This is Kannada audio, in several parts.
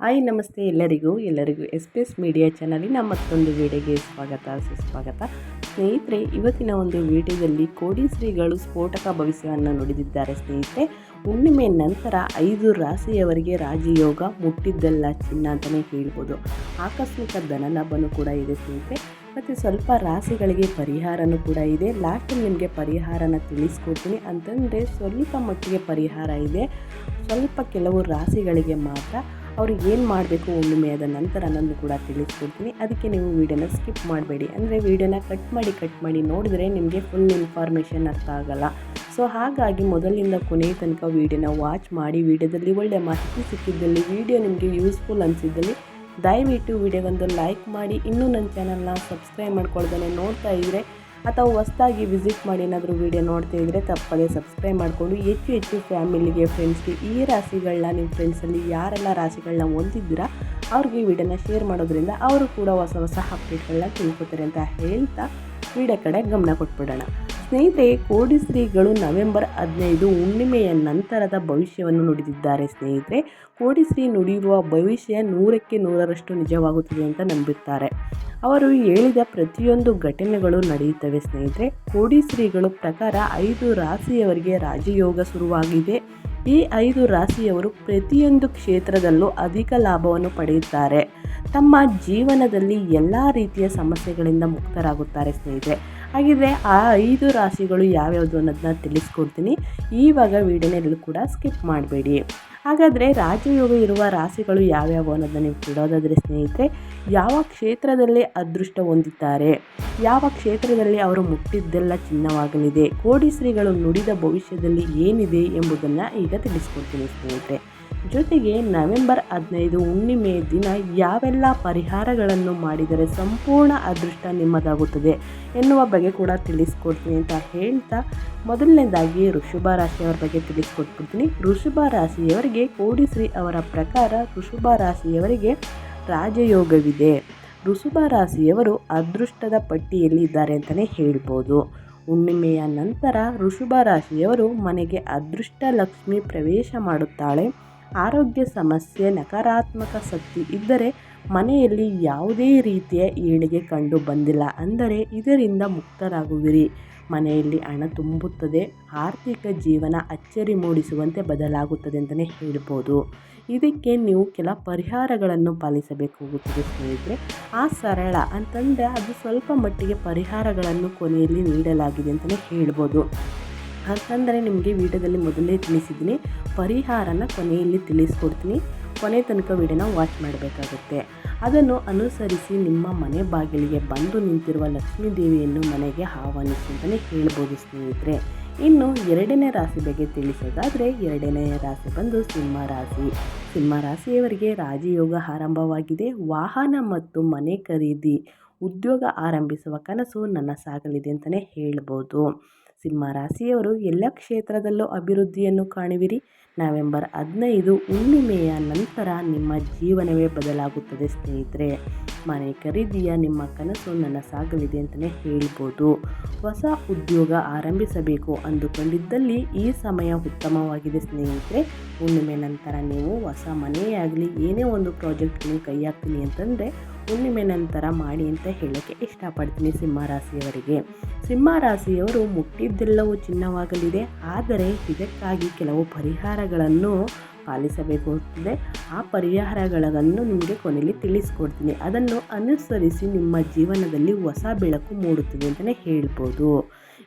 ಹಾಯ್, ನಮಸ್ತೆ ಎಲ್ಲರಿಗೂ. ಎಲ್ಲರಿಗೂ ಎಸ್ ಪಿ ಎಸ್ ಮೀಡಿಯಾ ಚಾನಲಿನ ಮತ್ತೊಂದು ವಿಡಿಯೋಗೆ ಸ್ವಾಗತ, ಸುಸ್ವಾಗತ. ಸ್ನೇಹಿತರೆ, ಇವತ್ತಿನ ಒಂದು ವಿಡಿಯೋದಲ್ಲಿ ಕೋಡಿ ಶ್ರೀಗಳು ಸ್ಫೋಟಕ ಭವಿಷ್ಯವನ್ನು ನುಡಿದಿದ್ದಾರೆ. ಸ್ನೇಹಿತರೆ, ಹುಣ್ಣಿಮೆ ನಂತರ ಐದು ರಾಶಿಯವರಿಗೆ ರಾಜಯೋಗ ಮುಟ್ಟಿದ್ದಲ್ಲ ಚಿನ್ನ ಅಂತಲೇ ಹೇಳ್ಬೋದು. ಆಕಸ್ಮಿಕ ಧನಲಾಭನೂ ಕೂಡ ಇದೆ ಸ್ನೇಹಿತರೆ. ಮತ್ತು ಸ್ವಲ್ಪ ರಾಶಿಗಳಿಗೆ ಪರಿಹಾರನೂ ಕೂಡ ಇದೆ. ಲಾಸ್ಟಲ್ಲಿ ನಿಮಗೆ ಪರಿಹಾರನ ತಿಳಿಸ್ಕೊಡ್ತೀನಿ ಅಂತಂದರೆ ಸ್ವಲ್ಪ ಮಟ್ಟಿಗೆ ಪರಿಹಾರ ಇದೆ. ಸ್ವಲ್ಪ ಕೆಲವು ರಾಶಿಗಳಿಗೆ ಮಾತ್ರ ಅವ್ರಿಗೆ ಏನು ಮಾಡಬೇಕು ಹುಣ್ಣಿಮೆಯಾದ ನಂತರ ನಾನು ಕೂಡ ತಿಳಿಸ್ಕೊಡ್ತೀನಿ. ಅದಕ್ಕೆ ನೀವು ವೀಡಿಯೋನ ಸ್ಕಿಪ್ ಮಾಡಬೇಡಿ. ಅಂದರೆ ವೀಡಿಯೋನ ಕಟ್ ಮಾಡಿ ಕಟ್ ಮಾಡಿ ನೋಡಿದ್ರೆ ನಿಮಗೆ ಫುಲ್ ಇನ್ಫಾರ್ಮೇಷನ್ ಅರ್ಥ ಆಗಲ್ಲ. ಸೊ ಹಾಗಾಗಿ ಮೊದಲಿಂದ ಕೊನೆಯ ತನಕ ವೀಡಿಯೋನ ವಾಚ್ ಮಾಡಿ, ವೀಡಿಯೋದಲ್ಲಿ ಒಳ್ಳೆಯ ಮಾಹಿತಿ ಸಿಕ್ಕಿದ್ದಲ್ಲಿ, ವೀಡಿಯೋ ನಿಮಗೆ ಯೂಸ್ಫುಲ್ ಅನಿಸಿದ್ದಲ್ಲಿ, ದಯವಿಟ್ಟು ವಿಡಿಯೋಗೊಂದು ಲೈಕ್ ಮಾಡಿ. ಇನ್ನೂ ನನ್ನ ಚಾನಲ್ನ ಸಬ್ಸ್ಕ್ರೈಬ್ ಮಾಡ್ಕೊಳ್ದೇ ನೋಡ್ತಾ ಇದ್ದರೆ ಅಥವಾ ಹೊಸ್ದಾಗಿ ವಿಸಿಟ್ ಮಾಡಿ ಏನಾದರೂ ವೀಡಿಯೋ ನೋಡ್ತಾ ಇದ್ದರೆ ತಪ್ಪದೇ ಸಬ್ಸ್ಕ್ರೈಬ್ ಮಾಡಿಕೊಂಡು ಹೆಚ್ಚು ಹೆಚ್ಚು ಫ್ಯಾಮಿಲಿಗೆ ಫ್ರೆಂಡ್ಸ್ಗೆ ಈ ರಾಶಿಗಳನ್ನ ನಿಮ್ಮ ಫ್ರೆಂಡ್ಸಲ್ಲಿ ಯಾರೆಲ್ಲ ರಾಶಿಗಳನ್ನ ಹೊಂದಿದ್ದೀರಾ, ಅವ್ರಿಗೆ ಈ ವಿಡಿಯೋನ ಶೇರ್ ಮಾಡೋದ್ರಿಂದ ಅವರು ಕೂಡ ಹೊಸ ಹೊಸ ಅಪ್ಡೇಟ್ಗಳನ್ನ ತಿಳ್ಕೊತಾರೆ ಅಂತ ಹೇಳ್ತಾ ವಿಡಿಯೋ ಕಡೆ ಗಮನ ಕೊಟ್ಬಿಡೋಣ. ಸ್ನೇಹಿತರೆ ಕೋಡಿಶ್ರೀಗಳು ನವೆಂಬರ್ ಹದಿನೈದು ಹುಣ್ಣಿಮೆಯ ನಂತರದ ಭವಿಷ್ಯವನ್ನು ನುಡಿದಿದ್ದಾರೆ ಸ್ನೇಹಿತರೆ. ಕೋಡಿಶ್ರೀ ನುಡಿಯುವ ಭವಿಷ್ಯ ನೂರಕ್ಕೆ ನೂರರಷ್ಟು ನಿಜವಾಗುತ್ತದೆ ಅಂತ ನಂಬಿರ್ತಾರೆ. ಅವರು ಹೇಳಿದ ಪ್ರತಿಯೊಂದು ಘಟನೆಗಳು ನಡೆಯುತ್ತವೆ ಸ್ನೇಹಿತರೆ. ಕೋಡಿಶ್ರೀಗಳ ಪ್ರಕಾರ ಐದು ರಾಶಿಯವರಿಗೆ ರಾಜಯೋಗ ಶುರುವಾಗಿದೆ. ಈ ಐದು ರಾಶಿಯವರು ಪ್ರತಿಯೊಂದು ಕ್ಷೇತ್ರದಲ್ಲೂ ಅಧಿಕ ಲಾಭವನ್ನು ಪಡೆಯುತ್ತಾರೆ. ತಮ್ಮ ಜೀವನದಲ್ಲಿ ಎಲ್ಲ ರೀತಿಯ ಸಮಸ್ಯೆಗಳಿಂದ ಮುಕ್ತರಾಗುತ್ತಾರೆ ಸ್ನೇಹಿತರೆ. ಹಾಗಿದ್ರೆ ಆ ಐದು ರಾಶಿಗಳು ಯಾವ್ಯಾವುದು ಅನ್ನೋದನ್ನ ತಿಳಿಸ್ಕೊಡ್ತೀನಿ. ಈವಾಗ ವೀಡಿಯೋನಲ್ಲಿ ಕೂಡ ಸ್ಕಿಪ್ ಮಾಡಬೇಡಿ. ಹಾಗಾದರೆ ರಾಜಯೋಗ ಇರುವ ರಾಶಿಗಳು ಯಾವ್ಯಾವು ಅನ್ನೋದನ್ನ ನೀವು ಬಿಡೋದಾದರೆ ಸ್ನೇಹಿತರೆ, ಯಾವ ಕ್ಷೇತ್ರದಲ್ಲಿ ಅದೃಷ್ಟ ಹೊಂದಿದ್ದಾರೆ ಯಾವ ಕ್ಷೇತ್ರದಲ್ಲಿ ಅವರು ಮುಟ್ಟಿದ್ದೆಲ್ಲ ಚಿನ್ನವಾಗಲಿದೆ? ಕೋಡಿಶ್ರೀಗಳು ನುಡಿದ ಭವಿಷ್ಯದಲ್ಲಿ ಏನಿದೆ ಎಂಬುದನ್ನು ಈಗ ತಿಳಿಸ್ಕೊಡ್ತೀನಿ ಸ್ನೇಹಿತರೆ. ಜೊತೆಗೆ ನವೆಂಬರ್ ಹದಿನೈದು ಹುಣ್ಣಿಮೆ ದಿನ ಯಾವೆಲ್ಲ ಪರಿಹಾರಗಳನ್ನು ಮಾಡಿದರೆ ಸಂಪೂರ್ಣ ಅದೃಷ್ಟ ನಿಮ್ಮದಾಗುತ್ತದೆ ಎನ್ನುವ ಬಗ್ಗೆ ಕೂಡ ತಿಳಿಸ್ಕೊಡ್ತೀನಿ ಅಂತ ಹೇಳ್ತಾ ಮೊದಲನೇದಾಗಿ ಋಷಭ ರಾಶಿಯವರ ಬಗ್ಗೆ ತಿಳಿಸ್ಕೊಟ್ಬಿಡ್ತೀನಿ. ಋಷಭ ರಾಶಿಯವರಿಗೆ ಕೋಡಿಶ್ರೀ ಅವರ ಪ್ರಕಾರ ಋಷಭ ರಾಶಿಯವರಿಗೆ ರಾಜಯೋಗವಿದೆ. ಋಷಭ ರಾಶಿಯವರು ಅದೃಷ್ಟದ ಪಟ್ಟಿಯಲ್ಲಿ ಇದ್ದಾರೆ ಅಂತಲೇ ಹೇಳ್ಬೋದು. ಹುಣ್ಣಿಮೆಯ ನಂತರ ಋಷಭ ರಾಶಿಯವರು ಮನೆಗೆ ಅದೃಷ್ಟ ಲಕ್ಷ್ಮಿ ಪ್ರವೇಶ ಮಾಡುತ್ತಾಳೆ. ಆರೋಗ್ಯ ಸಮಸ್ಯೆ, ನಕಾರಾತ್ಮಕ ಶಕ್ತಿ ಇದ್ದರೆ ಮನೆಯಲ್ಲಿ ಯಾವುದೇ ರೀತಿಯ ಏಳಿಗೆ ಕಂಡು ಬಂದಿಲ್ಲ ಅಂದರೆ ಇದರಿಂದ ಮುಕ್ತರಾಗುವಿರಿ. ಮನೆಯಲ್ಲಿ ಹಣ ತುಂಬುತ್ತದೆ, ಆರ್ಥಿಕ ಜೀವನ ಅಚ್ಚರಿ ಮೂಡಿಸುವಂತೆ ಬದಲಾಗುತ್ತದೆ ಅಂತಲೇ ಹೇಳ್ಬೋದು. ಇದಕ್ಕೆ ನೀವು ಕೆಲ ಪರಿಹಾರಗಳನ್ನು ಪಾಲಿಸಬೇಕಾಗುತ್ತದೆ ಸ್ನೇಹಿತರೆ ಆ ಸರಳ ಅಂತಂದರೆ ಅದು ಸ್ವಲ್ಪ ಮಟ್ಟಿಗೆ ಪರಿಹಾರಗಳನ್ನು ಕೊನೆಯಲ್ಲಿ ನೀಡಲಾಗಿದೆ ಅಂತಲೇ ಹೇಳ್ಬೋದು. ಯಾಕಂದರೆ ನಿಮಗೆ ವಿಡಿಯೋದಲ್ಲಿ ಮೊದಲೇ ತಿಳಿಸಿದ್ದೀನಿ. ಪರಿಹಾರನ ಕೊನೆಯಲ್ಲಿ ತಿಳಿಸ್ಕೊಡ್ತೀನಿ. ಕೊನೆ ತನಕ ವಿಡಿಯೋನ ವಾಚ್ ಮಾಡಬೇಕಾಗುತ್ತೆ. ಅದನ್ನು ಅನುಸರಿಸಿ ನಿಮ್ಮ ಮನೆ ಬಾಗಿಲಿಗೆ ಬಂದು ನಿಂತಿರುವ ಲಕ್ಷ್ಮೀ ದೇವಿಯನ್ನು ಮನೆಗೆ ಆಹ್ವಾನಿಸಿ ಅಂತಲೇ ಹೇಳ್ಬೋದು ಸ್ನೇಹಿತರೆ. ಇನ್ನು ಎರಡನೇ ರಾಶಿ ಬಗ್ಗೆ ತಿಳಿಸೋದಾದರೆ ಎರಡನೇ ರಾಶಿ ಬಂದು ಸಿಂಹ ರಾಶಿ. ಸಿಂಹ ರಾಶಿಯವರಿಗೆ ರಾಜಯೋಗ ಆರಂಭವಾಗಿದೆ. ವಾಹನ ಮತ್ತು ಮನೆ ಖರೀದಿ, ಉದ್ಯೋಗ ಆರಂಭಿಸುವ ಕನಸು ನನ್ನ ಸಾಗಲಿದೆ ಅಂತಲೇ ಹೇಳ್ಬೋದು. ಸಿಂಹ ರಾಶಿಯವರು ಎಲ್ಲ ಕ್ಷೇತ್ರದಲ್ಲೂ ಅಭಿವೃದ್ಧಿಯನ್ನು ಕಾಣುವಿರಿ. ನವೆಂಬರ್ ಹದಿನೈದು ಹುಣ್ಣಿಮೆಯ ನಂತರ ನಿಮ್ಮ ಜೀವನವೇ ಬದಲಾಗುತ್ತದೆ ಸ್ನೇಹಿತರೆ. ಮನೆ ಖರೀದಿಯ ನಿಮ್ಮ ಕನಸು ನನ್ನ ಸಾಗಲಿದೆ ಅಂತಲೇ ಹೇಳ್ಬೋದು. ಹೊಸ ಉದ್ಯೋಗ ಆರಂಭಿಸಬೇಕು ಅಂದುಕೊಂಡಿದ್ದಲ್ಲಿ ಈ ಸಮಯ ಉತ್ತಮವಾಗಿದೆ ಸ್ನೇಹಿತರೆ. ಹುಣ್ಣಿಮೆ ನಂತರ ನೀವು ಹೊಸ ಮನೆಯಾಗಲಿ, ಏನೇ ಒಂದು ಪ್ರಾಜೆಕ್ಟ್ ನೀವು ಕೈ ಹಾಕ್ತೀನಿ ಅಂತಂದರೆ ಹುಣ್ಣಿಮೆ ನಂತರ ಮಾಡಿ ಅಂತ ಹೇಳೋಕ್ಕೆ ಇಷ್ಟಪಡ್ತೀನಿ ಸಿಂಹರಾಶಿಯವರಿಗೆ ಸಿಂಹರಾಶಿಯವರು ಮುಟ್ಟಿದ್ದೆಲ್ಲವೂ ಚಿನ್ನವಾಗಲಿದೆ. ಆದರೆ ಇದಕ್ಕಾಗಿ ಕೆಲವು ಪರಿಹಾರಗಳನ್ನು ಪಾಲಿಸಬೇಕಾಗುತ್ತದೆ ಆ ಪರಿಹಾರಗಳನ್ನು ನಿಮಗೆ ಕೊನೆಯಲ್ಲಿ ತಿಳಿಸ್ಕೊಡ್ತೀನಿ. ಅದನ್ನು ಅನುಸರಿಸಿ ನಿಮ್ಮ ಜೀವನದಲ್ಲಿ ಹೊಸ ಬೆಳಕು ಮೂಡುತ್ತದೆ ಅಂತಲೇ ಹೇಳ್ಬೋದು.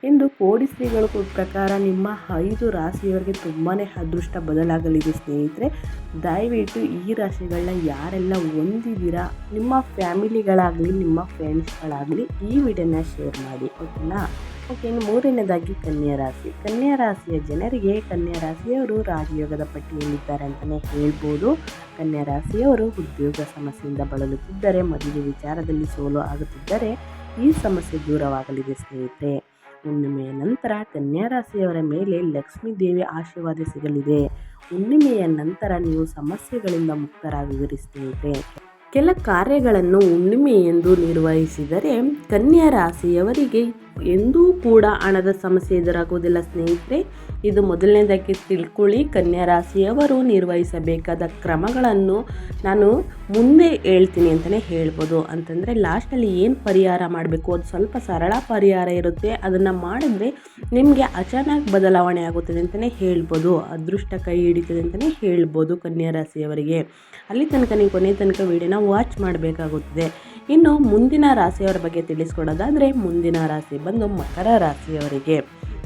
ಎಂದು ಕೋಡಿಶ್ರೀಗಳ ಪ್ರಕಾರ ನಿಮ್ಮ ಐದು ರಾಶಿಯವರಿಗೆ ತುಂಬಾ ಅದೃಷ್ಟ ಬದಲಾಗಲಿದೆ ಸ್ನೇಹಿತರೆ. ದಯವಿಟ್ಟು ಈ ರಾಶಿಗಳನ್ನ ಯಾರೆಲ್ಲ ಹೊಂದಿದ್ದೀರಾ, ನಿಮ್ಮ ಫ್ಯಾಮಿಲಿಗಳಾಗಲಿ, ನಿಮ್ಮ ಫ್ರೆಂಡ್ಸ್ಗಳಾಗಲಿ ಈ ವಿಡಿಯೋನ ಶೇರ್ ಮಾಡಿ, ಓಕೆನಾ? ಓಕೆ, ಇನ್ನು ಮೂರನೇದಾಗಿ ಕನ್ಯಾ ರಾಶಿ. ಕನ್ಯಾ ರಾಶಿಯ ಜನರಿಗೆ ಕನ್ಯಾ ರಾಶಿಯವರು ರಾಜಯೋಗದ ಪಟ್ಟಿಯಲ್ಲಿದ್ದಾರೆ ಅಂತಲೇ ಹೇಳ್ಬೋದು. ಕನ್ಯಾ ರಾಶಿಯವರು ಉದ್ಯೋಗ ಸಮಸ್ಯೆಯಿಂದ ಬಳಲುತ್ತಿದ್ದರೆ, ಮದುವೆ ವಿಚಾರದಲ್ಲಿ ಸೋಲು ಆಗುತ್ತಿದ್ದರೆ ಈ ಸಮಸ್ಯೆ ದೂರವಾಗಲಿದೆ ಸ್ನೇಹಿತರೆ. ಹುಣ್ಣಿಮೆಯ ನಂತರ ಕನ್ಯಾ ರಾಶಿಯವರ ಮೇಲೆ ಲಕ್ಷ್ಮೀ ದೇವಿ ಆಶೀರ್ವಾದ ಸಿಗಲಿದೆ. ಹುಣ್ಣಿಮೆಯ ನಂತರ ನೀವು ಸಮಸ್ಯೆಗಳಿಂದ ಮುಕ್ತರಾಗುವಿರಿ ಸ್ನೇಹಿತರೆ ಕೆಲ ಕಾರ್ಯಗಳನ್ನು ಹುಣ್ಣಿಮೆ ಎಂದು ನಿರ್ವಹಿಸಿದರೆ ಕನ್ಯಾ ರಾಶಿಯವರಿಗೆ ಎಂದೂ ಕೂಡ ಹಣದ ಸಮಸ್ಯೆ ಎದುರಾಗುವುದಿಲ್ಲ. ಸ್ನೇಹಿತರೆ, ಇದು ಮೊದಲನೇದಕ್ಕೆ ತಿಳ್ಕೊಳ್ಳಿ. ಕನ್ಯಾ ರಾಶಿಯವರು ನಿರ್ವಹಿಸಬೇಕಾದ ಕ್ರಮಗಳನ್ನು ನಾನು ಮುಂದೆ ಹೇಳ್ತೀನಿ ಅಂತಲೇ ಹೇಳ್ಬೋದು. ಅಂತಂದರೆ, ಲಾಸ್ಟಲ್ಲಿ ಏನು ಪರಿಹಾರ ಮಾಡಬೇಕು? ಅದು ಸ್ವಲ್ಪ ಸರಳ ಪರಿಹಾರ ಇರುತ್ತೆ. ಅದನ್ನು ಮಾಡಿದ್ರೆ ನಿಮಗೆ ಅಚಾನಕ್ ಬದಲಾವಣೆ ಆಗುತ್ತದೆ ಅಂತಲೇ ಹೇಳ್ಬೋದು. ಅದೃಷ್ಟ ಕೈ ಹಿಡಿತದೆ ಅಂತಲೇ ಹೇಳ್ಬೋದು ಕನ್ಯಾ ರಾಶಿಯವರಿಗೆ. ಅಲ್ಲಿ ತನಕ ನೀವು ಕೊನೆ ತನಕ ವಿಡಿಯೋನ ವಾಚ್ ಮಾಡಬೇಕಾಗುತ್ತದೆ. ಇನ್ನು ಮುಂದಿನ ರಾಶಿಯವರ ಬಗ್ಗೆ ತಿಳಿಸ್ಕೊಡೋದಾದರೆ ಮುಂದಿನ ರಾಶಿ ಬಂದು ಮಕರ ರಾಶಿಯವರಿಗೆ.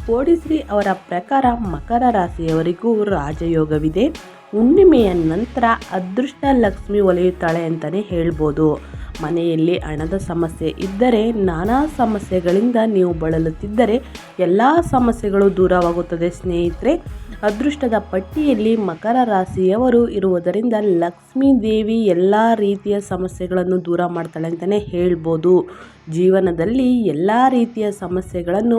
ಕೋಡಿಶ್ರೀ ಅವರ ಪ್ರಕಾರ ಮಕರ ರಾಶಿಯವರಿಗೂ ರಾಜಯೋಗವಿದೆ. ಹುಣ್ಣಿಮೆಯ ನಂತರ ಅದೃಷ್ಟ ಲಕ್ಷ್ಮಿ ಒಲಿಯುತ್ತಾಳೆ ಅಂತಲೇ ಹೇಳ್ಬೋದು. ಮನೆಯಲ್ಲಿ ಹಣದ ಸಮಸ್ಯೆ ಇದ್ದರೆ, ನಾನಾ ಸಮಸ್ಯೆಗಳಿಂದ ನೀವು ಬಳಲುತ್ತಿದ್ದರೆ, ಎಲ್ಲ ಸಮಸ್ಯೆಗಳು ದೂರವಾಗುತ್ತದೆ. ಸ್ನೇಹಿತರೆ, ಅದೃಷ್ಟದ ಪಟ್ಟಿಯಲ್ಲಿ ಮಕರ ರಾಶಿಯವರು ಇರುವುದರಿಂದ ಲಕ್ಷ್ಮೀ ದೇವಿ ಎಲ್ಲ ರೀತಿಯ ಸಮಸ್ಯೆಗಳನ್ನು ದೂರ ಮಾಡ್ತಾಳೆ ಅಂತಲೇ ಹೇಳ್ಬೋದು. ಜೀವನದಲ್ಲಿ ಎಲ್ಲ ರೀತಿಯ ಸಮಸ್ಯೆಗಳನ್ನು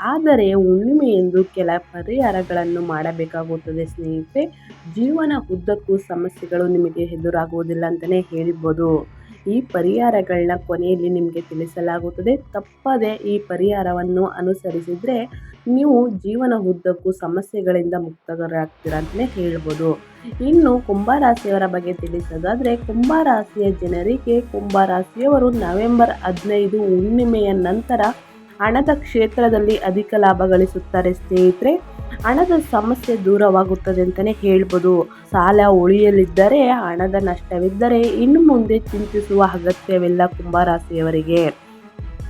ಆದರೆ, ಹುಣ್ಣಿಮೆ ಎಂದು ಕೆಲ ಪರಿಹಾರಗಳನ್ನು ಮಾಡಬೇಕಾಗುತ್ತದೆ ಸ್ನೇಹಿತರೆ. ಜೀವನ ಉದ್ದಕ್ಕೂ ಸಮಸ್ಯೆಗಳು ನಿಮಗೆ ಎದುರಾಗುವುದಿಲ್ಲ ಅಂತಲೇ ಹೇಳ್ಬೋದು. ಈ ಪರಿಹಾರಗಳನ್ನ ಕೊನೆಯಲ್ಲಿ ನಿಮಗೆ ತಿಳಿಸಲಾಗುತ್ತದೆ. ತಪ್ಪದೆ ಈ ಪರಿಹಾರವನ್ನು ಅನುಸರಿಸಿದರೆ ನೀವು ಜೀವನ ಉದ್ದಕ್ಕೂ ಸಮಸ್ಯೆಗಳಿಂದ ಮುಕ್ತರಾಗ್ತೀರ ಅಂತಲೇ ಹೇಳ್ಬೋದು. ಇನ್ನು ಕುಂಭರಾಶಿಯವರ ಬಗ್ಗೆ ತಿಳಿಸೋದಾದರೆ, ಕುಂಭರಾಶಿಯ ಜನರಿಗೆ ಕುಂಭರಾಶಿಯವರು ನವೆಂಬರ್ ಹದಿನೈದು ಹುಣ್ಣಿಮೆಯ ನಂತರ ಹಣದ ಕ್ಷೇತ್ರದಲ್ಲಿ ಅಧಿಕ ಲಾಭ ಗಳಿಸುತ್ತಾರೆ ಸ್ನೇಹಿತರೆ. ಹಣದ ಸಮಸ್ಯೆ ದೂರವಾಗುತ್ತದೆ ಅಂತಲೇ ಹೇಳ್ಬೋದು. ಸಾಲ ಉಳಿಯಲಿದ್ದರೆ ಹಣದ ನಷ್ಟವಿದ್ದರೆ ಇನ್ನು ಮುಂದೆ ಚಿಂತಿಸುವ ಅಗತ್ಯವಿಲ್ಲ ಕುಂಭರಾಶಿಯವರಿಗೆ.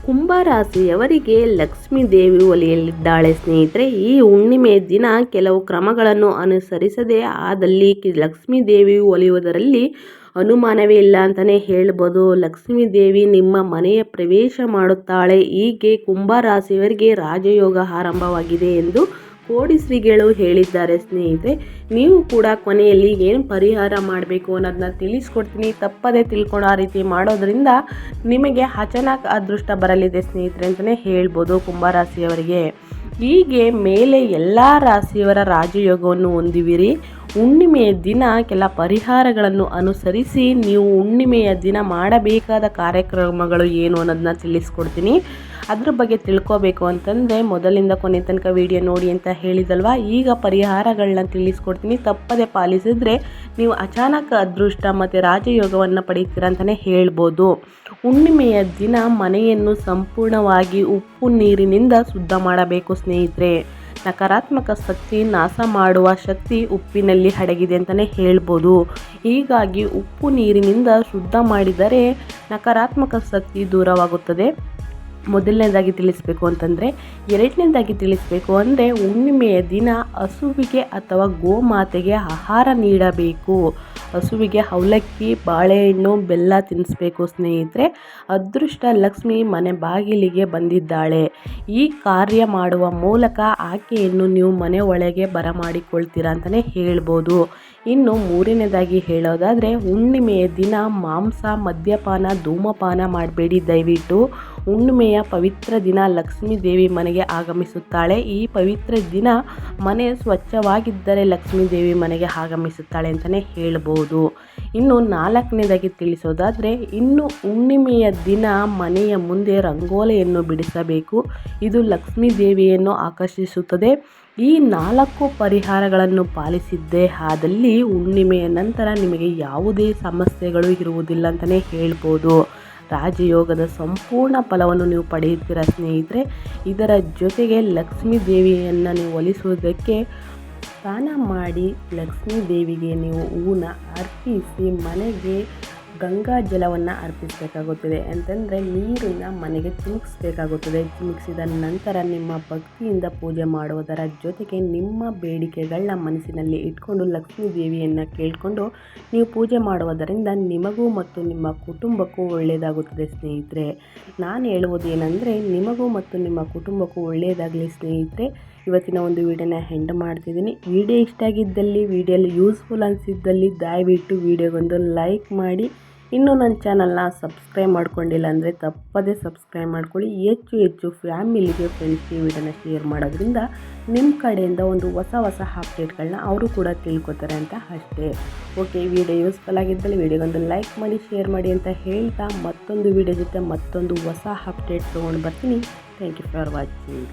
ಕುಂಭರಾಶಿಯವರಿಗೆ ಲಕ್ಷ್ಮೀ ದೇವಿ ಒಲಿಯಲಿದ್ದಾಳೆ ಸ್ನೇಹಿತರೆ. ಈ ಹುಣ್ಣಿಮೆ ದಿನ ಕೆಲವು ಕ್ರಮಗಳನ್ನು ಅನುಸರಿಸದೆ ಆದಲ್ಲಿ ಲಕ್ಷ್ಮೀ ದೇವಿ ಒಲಿಯುವುದರಲ್ಲಿ ಅನುಮಾನವೇ ಇಲ್ಲ ಅಂತಲೇ ಹೇಳ್ಬೋದು. ಲಕ್ಷ್ಮೀ ದೇವಿ ನಿಮ್ಮ ಮನೆಯ ಪ್ರವೇಶ ಮಾಡುತ್ತಾಳೆ. ಹೀಗೆ ಕುಂಭರಾಶಿಯವರಿಗೆ ರಾಜಯೋಗ ಆರಂಭವಾಗಿದೆ ಎಂದು ಕೋಡಿಶ್ರೀಗಳು ಹೇಳಿದ್ದಾರೆ ಸ್ನೇಹಿತರೆ, ನೀವು ಕೂಡ ಕೊನೆಯಲ್ಲಿ ಏನು ಪರಿಹಾರ ಮಾಡಬೇಕು ಅನ್ನೋದನ್ನ ತಿಳಿಸ್ಕೊಡ್ತೀನಿ. ತಪ್ಪದೇ ತಿಳ್ಕೊಳ್ಳೋ ರೀತಿ ಮಾಡೋದ್ರಿಂದ ನಿಮಗೆ ಅಚಾನಕ್ ಅದೃಷ್ಟ ಬರಲಿದೆ ಸ್ನೇಹಿತರೆ ಅಂತಲೇ ಹೇಳ್ಬೋದು ಕುಂಭರಾಶಿಯವರಿಗೆ. ಹೀಗೆ ಮೇಲೆ ಎಲ್ಲ ರಾಶಿಯವರ ರಾಜಯೋಗವನ್ನು ಹೊಂದಿವಿರಿ. ಹುಣ್ಣಿಮೆಯ ದಿನ ಕೆಲ ಪರಿಹಾರಗಳನ್ನು ಅನುಸರಿಸಿ ನೀವು ಹುಣ್ಣಿಮೆಯ ದಿನ ಮಾಡಬೇಕಾದ ಕಾರ್ಯಕ್ರಮಗಳು ಏನು ಅನ್ನೋದನ್ನ ತಿಳಿಸ್ಕೊಡ್ತೀನಿ. ಅದ್ರ ಬಗ್ಗೆ ತಿಳ್ಕೊಬೇಕು ಅಂತಂದರೆ ಮೊದಲಿಂದ ಕೊನೆ ತನಕ ವಿಡಿಯೋ ನೋಡಿ ಅಂತ ಹೇಳಿದಲ್ವಾ? ಈಗ ಪರಿಹಾರಗಳನ್ನ ತಿಳಿಸ್ಕೊಡ್ತೀನಿ. ತಪ್ಪದೆ ಪಾಲಿಸಿದ್ರೆ ನೀವು ಅಚಾನಕ್ ಅದೃಷ್ಟ ಮತ್ತು ರಾಜಯೋಗವನ್ನು ಪಡೀತೀರ ಅಂತಲೇ ಹೇಳ್ಬೋದು. ಹುಣ್ಣಿಮೆಯ ದಿನ ಮನೆಯನ್ನು ಸಂಪೂರ್ಣವಾಗಿ ಉಪ್ಪು ನೀರಿನಿಂದ ಶುದ್ಧ ಮಾಡಬೇಕು ಸ್ನೇಹಿತರೆ. ನಕಾರಾತ್ಮಕ ಶಕ್ತಿ ನಾಶ ಮಾಡುವ ಶಕ್ತಿ ಉಪ್ಪಿನಲ್ಲಿ ಅಡಗಿದೆ ಅಂತಲೇ ಹೇಳ್ಬೋದು. ಹೀಗಾಗಿ ಉಪ್ಪು ನೀರಿನಿಂದ ಶುದ್ಧ ಮಾಡಿದರೆ ನಕಾರಾತ್ಮಕ ಶಕ್ತಿ ದೂರವಾಗುತ್ತದೆ. ಮೊದಲನೇದಾಗಿ ತಿಳಿಸಬೇಕು ಅಂತಂದರೆ, ಎರಡನೇದಾಗಿ ತಿಳಿಸಬೇಕು ಅಂದರೆ ಹುಣ್ಣಿಮೆಯ ದಿನ ಹಸುವಿಗೆ ಅಥವಾ ಗೋಮಾತೆಗೆ ಆಹಾರ ನೀಡಬೇಕು. ಹಸುವಿಗೆ ಅವಲಕ್ಕಿ, ಬಾಳೆಹಣ್ಣು, ಬೆಲ್ಲ ತಿನ್ನಿಸ್ಬೇಕು ಸ್ನೇಹಿತರೆ. ಅದೃಷ್ಟ ಲಕ್ಷ್ಮಿ ಮನೆ ಬಾಗಿಲಿಗೆ ಬಂದಿದ್ದಾಳೆ. ಈ ಕಾರ್ಯ ಮಾಡುವ ಮೂಲಕ ಆಕೆಯನ್ನು ನೀವು ಮನೆ ಒಳಗೆ ಬರಮಾಡಿಕೊಳ್ತೀರಾ ಅಂತಲೇ ಹೇಳ್ಬೋದು. ಇನ್ನು ಮೂರನೇದಾಗಿ ಹೇಳೋದಾದರೆ, ಹುಣ್ಣಿಮೆಯ ದಿನ ಮಾಂಸ, ಮದ್ಯಪಾನ, ಧೂಮಪಾನ ಮಾಡಬೇಡಿ. ದಯವಿಟ್ಟು ಹುಣ್ಣಿಮೆಯ ಪವಿತ್ರ ದಿನ ಲಕ್ಷ್ಮೀ ದೇವಿ ಮನೆಗೆ ಆಗಮಿಸುತ್ತಾಳೆ. ಈ ಪವಿತ್ರ ದಿನ ಮನೆ ಸ್ವಚ್ಛವಾಗಿದ್ದರೆ ಲಕ್ಷ್ಮೀ ದೇವಿ ಮನೆಗೆ ಆಗಮಿಸುತ್ತಾಳೆ ಅಂತಲೇ ಹೇಳ್ಬೋದು. ಇನ್ನು ನಾಲ್ಕನೇದಾಗಿ ತಿಳಿಸೋದಾದರೆ, ಇನ್ನು ಹುಣ್ಣಿಮೆಯ ದಿನ ಮನೆಯ ಮುಂದೆ ರಂಗೋಲೆಯನ್ನು ಬಿಡಿಸಬೇಕು. ಇದು ಲಕ್ಷ್ಮೀ ದೇವಿಯನ್ನು ಆಕರ್ಷಿಸುತ್ತದೆ. ಈ ನಾಲ್ಕು ಪರಿಹಾರಗಳನ್ನು ಪಾಲಿಸಿದ್ದೇ ಆದಲ್ಲಿ ಹುಣ್ಣಿಮೆಯ ನಂತರ ನಿಮಗೆ ಯಾವುದೇ ಸಮಸ್ಯೆಗಳು ಇರುವುದಿಲ್ಲ ಅಂತಲೇ ಹೇಳ್ಬೋದು. ರಾಜಯೋಗದ ಸಂಪೂರ್ಣ ಫಲವನ್ನು ನೀವು ಪಡೆಯುತ್ತೀರ ಸ್ನೇಹಿತರೆ, ಇದರ ಜೊತೆಗೆ ಲಕ್ಷ್ಮೀ ದೇವಿಯನ್ನು ನೀವು ಒಲಿಸುವುದಕ್ಕೆ ಸ್ನಾನ ಮಾಡಿ ಲಕ್ಷ್ಮೀ ದೇವಿಗೆ ನೀವು ಹೂವನ್ನ ಅರ್ಪಿಸಿ ಮನೆಗೆ ಗಂಗಾ ಜಲವನ್ನು ಅರ್ಪಿಸಬೇಕಾಗುತ್ತದೆ. ಅಂತಂದರೆ ನೀರನ್ನು ಮನೆಗೆ ಚಿಮುಕಿಸ್ಬೇಕಾಗುತ್ತದೆ. ಚಿಮುಕಿಸಿದ ನಂತರ ನಿಮ್ಮ ಭಕ್ತಿಯಿಂದ ಪೂಜೆ ಮಾಡುವುದರ ಜೊತೆಗೆ ನಿಮ್ಮ ಬೇಡಿಕೆಗಳನ್ನ ಮನಸ್ಸಿನಲ್ಲಿ ಇಟ್ಕೊಂಡು ಲಕ್ಷ್ಮೀ ದೇವಿಯನ್ನು ಕೇಳಿಕೊಂಡು ನೀವು ಪೂಜೆ ಮಾಡುವುದರಿಂದ ನಿಮಗೂ ಮತ್ತು ನಿಮ್ಮ ಕುಟುಂಬಕ್ಕೂ ಒಳ್ಳೆಯದಾಗುತ್ತದೆ ಸ್ನೇಹಿತರೆ. ನಾನು ಹೇಳುವುದೇನೆಂದರೆ, ನಿಮಗೂ ಮತ್ತು ನಿಮ್ಮ ಕುಟುಂಬಕ್ಕೂ ಒಳ್ಳೆಯದಾಗಲಿ ಸ್ನೇಹಿತರೆ. ಇವತ್ತಿನ ಒಂದು ವಿಡಿಯೋನ ಹೆಂಡ್ ಮಾಡ್ತಿದ್ದೀನಿ. ವಿಡಿಯೋ ಇಷ್ಟ ಆಗಿದ್ದಲ್ಲಿ, ವಿಡಿಯೋಲಿ ಯೂಸ್ಫುಲ್ ಅನಿಸಿದ್ದಲ್ಲಿ ದಯವಿಟ್ಟು ವಿಡಿಯೋಗೊಂದು ಲೈಕ್ ಮಾಡಿ. ಇನ್ನೂ ನನ್ನ ಚಾನಲ್ನ ಸಬ್ಸ್ಕ್ರೈಬ್ ಮಾಡ್ಕೊಂಡಿಲ್ಲ ಅಂದರೆ ತಪ್ಪದೇ ಸಬ್ಸ್ಕ್ರೈಬ್ ಮಾಡ್ಕೊಳ್ಳಿ. ಹೆಚ್ಚು ಹೆಚ್ಚು ಫ್ಯಾಮಿಲಿಗೆ ಫ್ರೆಂಡ್ಸ್ಗೆ ವಿಡಿಯೋನ ಶೇರ್ ಮಾಡೋದ್ರಿಂದ ನಿಮ್ಮ ಕಡೆಯಿಂದ ಒಂದು ಹೊಸ ಹೊಸ ಅಪ್ಡೇಟ್ಗಳನ್ನ ಅವರು ಕೂಡ ತಿಳ್ಕೊತಾರೆ ಅಂತ ಅಷ್ಟೇ. ಓಕೆ ವಿಡಿಯೋ ಯೂಸ್ಫುಲ್ ಆಗಿದ್ದಲ್ಲಿ ವಿಡಿಯೋಗೊಂದು ಲೈಕ್ ಮಾಡಿ ಶೇರ್ ಮಾಡಿ ಅಂತ ಹೇಳ್ತಾ ಮತ್ತೊಂದು ವಿಡಿಯೋ ಜೊತೆ ಮತ್ತೊಂದು ಹೊಸ ಅಪ್ಡೇಟ್ ತೊಗೊಂಡು ಬರ್ತೀನಿ. Thank you for watching